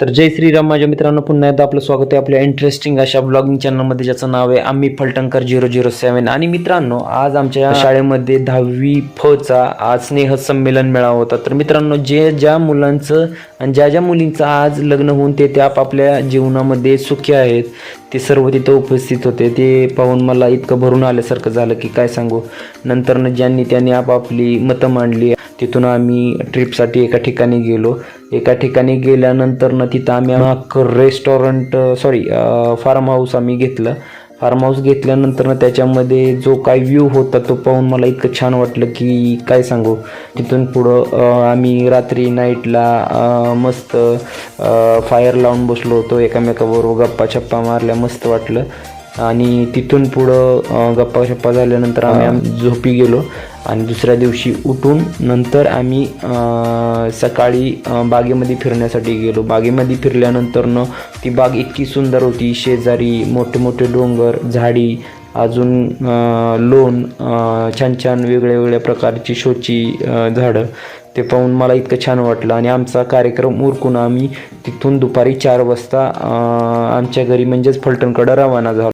तर जय श्रीराम माझ्या मित्रांनो पुन्हा एकदा आपलं स्वागत आहे आपल्या इंटरेस्टिंग अशा ब्लॉगिंग चॅनलमध्ये ज्याचं नाव आहे आम्ही फलटणकर झिरो झिरो सेवन आणि मित्रांनो आज आमच्या शाळेमध्ये दहावी फचा आज स्नेह संमेलन मेळावा होता. तर मित्रांनो जे ज्या मुलांचं आणि ज्या ज्या मुलींचं आज लग्न होऊन ते त्या आपापल्या जीवनामध्ये सुखी आहेत ते सर्व तिथं उपस्थित होते. ते पाहून मला इतकं भरून आल्यासारखं झालं की काय सांगू? नंतरनं ज्यांनी त्यांनी आपापली मतं मांडली तिथून आम्ही ट्रिपसाठी एका ठिकाणी गेलो. एका ठिकाणी गेल्यानंतर ना तिथं आम्ही अख्खं रेस्टॉरंट सॉरी फार्म हाऊस आम्ही घेतलं. फार्म हाऊस घेतल्यानंतर ना त्याच्यामध्ये जो काय व्ह्यू होता तो पाहून मला इतकं छान वाटलं की काय सांगू? तिथून पुढं आम्ही रात्री नाईटला मस्त फायर लावून बसलो होतो. एकामेकाबरोबर गप्पा छप्पा मारल्या मस्त वाटलं. आणि तिथून पुढं गप्पा शप्पा झाल्यानंतर आम्ही आम- झोपी गेलो. आणि दुसऱ्या दिवशी उठून नंतर आम्ही सकाळी बागेमध्ये फिरण्यासाठी गेलो. बागेमध्ये फिरल्यानंतरनं ती बाग इतकी सुंदर होती. शेजारी मोठे मोठे डोंगर झाडी अजून अं, छान छान वेगळ्या वेगळ्या प्रकारची शोची झाडं ते पाहून मला इतकं छान वाटलं. आणि आमचा कार्यक्रम उरकून आम्ही तिथून दुपारी चार वाजता आमच्या घरी म्हणजेच फलटणकडं रवाना झालो.